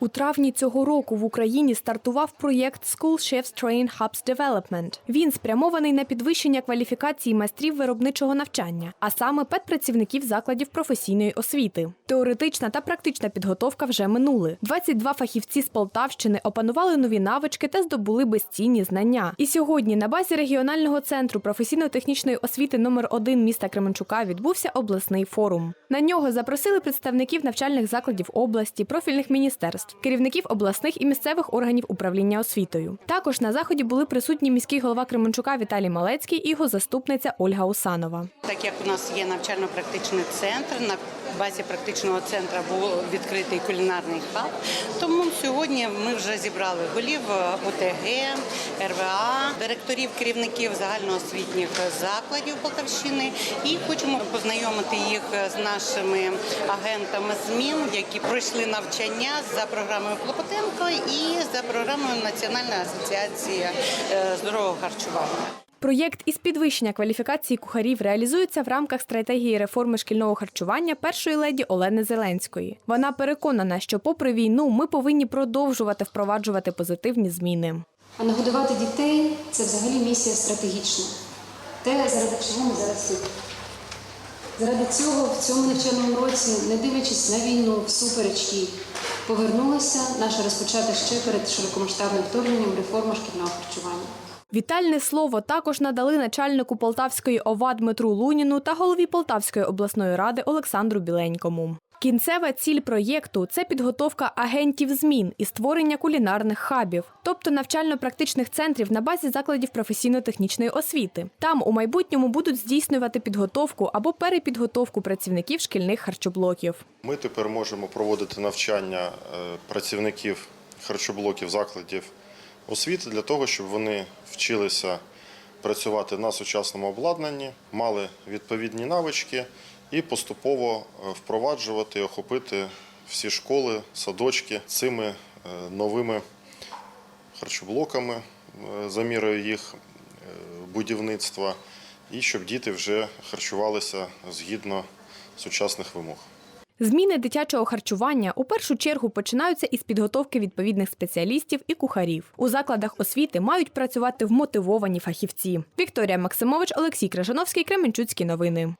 У травні цього року в Україні стартував проєкт School Chefs Train Hubs Development. Він спрямований на підвищення кваліфікації майстрів виробничого навчання, а саме педпрацівників закладів професійної освіти. Теоретична та практична підготовка вже минули. 22 фахівці з Полтавщини опанували нові навички та здобули безцінні знання. І сьогодні на базі регіонального центру професійно-технічної освіти номер 1 міста Кременчука відбувся обласний форум. На нього запросили представників навчальних закладів області, профільних міністерств, керівників обласних і місцевих органів управління освітою. Також на заході були присутні міський голова Кременчука Віталій Малецький і його заступниця Ольга Усанова. Так як у нас є навчально-практичний центр, на базі практичного центру був відкритий кулінарний хаб. Тому сьогодні ми вже зібрали голів ОТГ, РВА, директорів, керівників загальноосвітніх закладів Полтавщини і хочемо познайомити їх з нашими агентами змін, які пройшли навчання за програмою Клопотенко і за програмою Національної асоціації е, здорового харчування. Проєкт із підвищення кваліфікації кухарів реалізується в рамках стратегії реформи шкільного харчування першої леді Олени Зеленської. Вона переконана, що, попри війну, ми повинні продовжувати впроваджувати позитивні зміни. А нагодувати дітей це взагалі місія стратегічна. Те, заради чого ми зараз тут. Заради цього в цьому навчальному році, не дивлячись на війну, всупереч їй, повернулася наша розпочата ще перед широкомасштабним вторгненням реформа шкільного харчування. Вітальне слово також надали начальнику Полтавської ОВА Дмитру Луніну та голові Полтавської обласної ради Олександру Біленькому. Кінцева ціль проєкту це підготовка агентів змін і створення кулінарних хабів, тобто навчально-практичних центрів на базі закладів професійно-технічної освіти. Там у майбутньому будуть здійснювати підготовку або перепідготовку працівників шкільних харчоблоків. Ми тепер можемо проводити навчання е, працівників харчоблоків закладів освіти для того, щоб вони вчилися працювати на сучасному обладнанні, мали відповідні навички і поступово е, впроваджувати, охопити всі школи, садочки цими е, новими харчоблоками е, за мірою їх будівництва, і щоб діти вже харчувалися згідно сучасних вимог. Зміни дитячого харчування у першу чергу починаються із підготовки відповідних спеціалістів і кухарів. У закладах освіти мають працювати вмотивовані фахівці. Вікторія Максимович, Олексій Крижановський, Кременчуцькі новини.